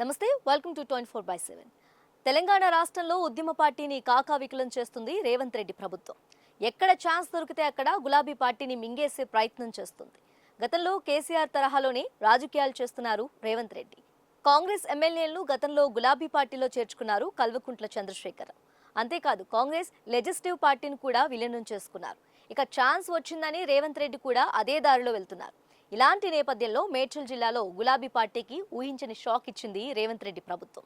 నమస్తే welcome to twenty four by seven Telangana రాష్ట్రంలో ఉద్యమ పార్టీని కాకావికలం చేస్తుంది రేవంత్ రెడ్డి ప్రభుత్వం. ఎక్కడ ఛాన్స్ దొరికితే అక్కడ గులాబీ పార్టీని మింగేసే ప్రయత్నం చేస్తుంది. గతంలో కేసీఆర్ తరహాలోనే రాజకీయాలు చేస్తున్నారు రేవంత్ రెడ్డి. కాంగ్రెస్ ఎమ్మెల్యేలను గతంలో గులాబీ పార్టీలో చేర్చుకున్నారు కల్వకుంట్ల చంద్రశేఖర్ అంతేకాదు కాంగ్రెస్ లెజిస్టివ్ పార్టీని కూడా విలీనం చేసుకున్నారు. ఇక ఛాన్స్ వచ్చిందని రేవంత్ రెడ్డి కూడా అదే దారిలో వెళ్తున్నారు. ఇలాంటి నేపథ్యంలో మేడ్చల్ జిల్లాలో గులాబీ పార్టీకి ఊహించని షాక్ ఇచ్చింది రేవంత్ రెడ్డి ప్రభుత్వం.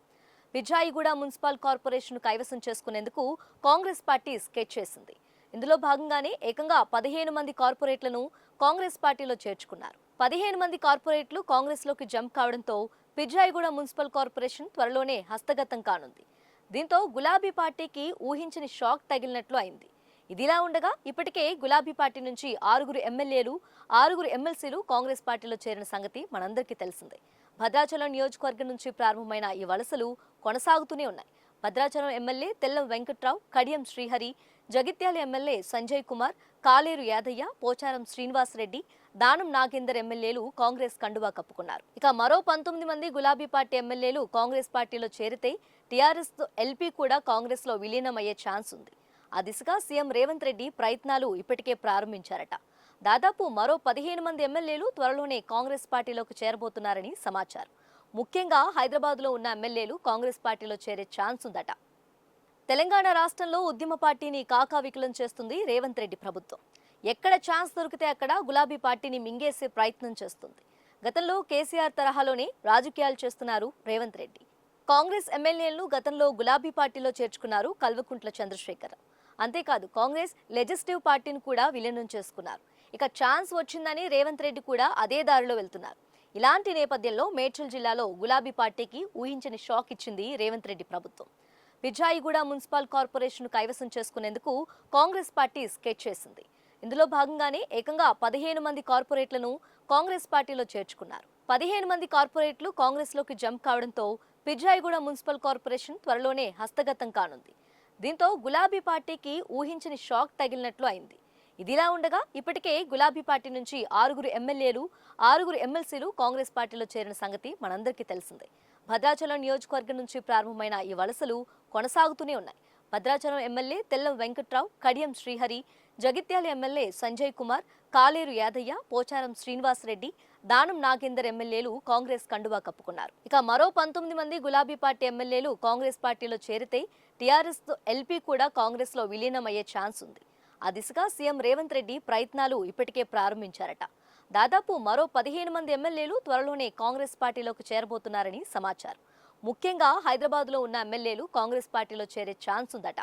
విజాయిగూడ మున్సిపల్ కార్పొరేషన్ కైవసం చేసుకునేందుకు కాంగ్రెస్ పార్టీ స్కెచ్ చేసింది ఇందులో భాగంగానే ఏకంగా పదిహేను మంది కార్పొరేట్లను కాంగ్రెస్ పార్టీలో చేర్చుకున్నారు. పదిహేను మంది కార్పొరేట్లు కాంగ్రెస్లోకి జంప్ కావడంతో పిజ్జాయిగూడ మున్సిపల్ కార్పొరేషన్ త్వరలోనే హస్తగతం కానుంది. దీంతో గులాబీ పార్టీకి ఊహించని షాక్ తగిలినట్లు అయింది. ఇదిలా ఉండగా ఇప్పటికే గులాబీ పార్టీ నుంచి ఆరుగురు ఎమ్మెల్యేలు ఆరుగురు ఎమ్మెల్సీలు కాంగ్రెస్ పార్టీలో చేరిన సంగతి మనందరికీ తెలిసిందే. భద్రాచలం నియోజకవర్గం నుంచి ప్రారంభమైన ఈ వలసలు కొనసాగుతూనే ఉన్నాయి. భద్రాచలం ఎమ్మెల్యే తెల్లం వెంకట్రావు కడియం శ్రీహరి జగిత్యాల ఎమ్మెల్యే సంజయ్ కుమార్ కాలేరు యాదయ్య పోచారం శ్రీనివాసరెడ్డి దానం నాగేందర్ ఎమ్మెల్యేలు కాంగ్రెస్ కండువా కప్పుకున్నారు. ఇక మరో పంతొమ్మిది మంది గులాబీ పార్టీ ఎమ్మెల్యేలు కాంగ్రెస్ పార్టీలో చేరితే టీఆర్ఎస్ ఎల్పీ కూడా కాంగ్రెస్లో విలీనమయ్యే ఛాన్స్ ఉంది. ఆ దిశగా సీఎం రేవంత్ రెడ్డి ప్రయత్నాలు ఇప్పటికే ప్రారంభించారట. దాదాపు మరో పదిహేను మంది ఎమ్మెల్యేలు త్వరలోనే కాంగ్రెస్ పార్టీలోకి చేరబోతున్నారని సమాచారం. ముఖ్యంగా హైదరాబాద్లో ఉన్న ఎమ్మెల్యేలు కాంగ్రెస్ పార్టీలో చేరే ఛాన్స్ ఉందట. తెలంగాణ రాష్ట్రంలో ఉద్యమ పార్టీని కాకావికలం చేస్తుంది రేవంత్ రెడ్డి ప్రభుత్వం. ఎక్కడ ఛాన్స్ దొరికితే అక్కడ గులాబీ పార్టీని మింగేసే ప్రయత్నం చేస్తుంది. గతంలో కేసీఆర్ తరహాలోనే రాజకీయాలు చేస్తున్నారు రేవంత్ రెడ్డి. కాంగ్రెస్ ఎమ్మెల్యేలను గతంలో గులాబీ పార్టీలో చేర్చుకున్నారు కల్వకుంట్ల చంద్రశేఖర్. అంతేకాదు కాంగ్రెస్ లెజిస్టివ్ పార్టీని కూడా విలీనం చేసుకున్నారు. ఇక ఛాన్స్ వచ్చిందని రేవంత్ రెడ్డి కూడా అదే దారిలో వెళ్తున్నారు. ఇలాంటి నేపథ్యంలో మేడ్చల్ జిల్లాలో గులాబీ పార్టీకి ఊహించని షాక్ ఇచ్చింది రేవంత్ రెడ్డి ప్రభుత్వం. విజాయిగూడ మున్సిపల్ కార్పొరేషన్ కైవసం చేసుకునేందుకు కాంగ్రెస్ పార్టీ స్కెచ్ చేసింది ఇందులో భాగంగానే ఏకంగా పదిహేను మంది కార్పొరేట్లను కాంగ్రెస్ పార్టీలో చేర్చుకున్నారు. పదిహేను మంది కార్పొరేట్లు కాంగ్రెస్లోకి జంప్ కావడంతో పిజాయిగూడ మున్సిపల్ కార్పొరేషన్ త్వరలోనే హస్తగతం కానుంది. దీంతో గులాబీ పార్టీకి ఊహించని షాక్ తగిలినట్లు అయింది. ఇదిలా ఉండగా ఇప్పటికే గులాబీ పార్టీ నుంచి ఆరుగురు ఎమ్మెల్యేలు ఆరుగురు ఎమ్మెల్సీలు కాంగ్రెస్ పార్టీలో చేరిన సంగతి మనందరికీ తెలిసిందే. భద్రాచలం నియోజకవర్గం నుంచి ప్రారంభమైన ఈ వలసలు కొనసాగుతూనే ఉన్నాయి. భద్రాచలం ఎమ్మెల్యే తెల్లం వెంకట్రావు కడియం శ్రీహరి జగిత్యాల ఎమ్మెల్యే సంజయ్ కుమార్ కాలేరు యాదయ్య పోచారం శ్రీనివాసరెడ్డి దానం నాగేందర్ ఎమ్మెల్యేలు కాంగ్రెస్ కండువా కప్పుకున్నారు. ఇక మరో పంతొమ్మిది మంది గులాబీ పార్టీ ఎమ్మెల్యేలు కాంగ్రెస్ పార్టీలో చేరితే టీఆర్ఎస్ ఎల్పీ కూడా కాంగ్రెస్లో విలీనమయ్యే ఛాన్స్ ఉంది. ఆ దిశగా సీఎం రేవంత్ రెడ్డి ప్రయత్నాలు ఇప్పటికే ప్రారంభించారట. దాదాపు మరో పదిహేను మంది ఎమ్మెల్యేలు త్వరలోనే కాంగ్రెస్ పార్టీలోకి చేరబోతున్నారని సమాచారం. ముఖ్యంగా హైదరాబాద్లో ఉన్న ఎమ్మెల్యేలు కాంగ్రెస్ పార్టీలో చేరే ఛాన్స్ ఉందట.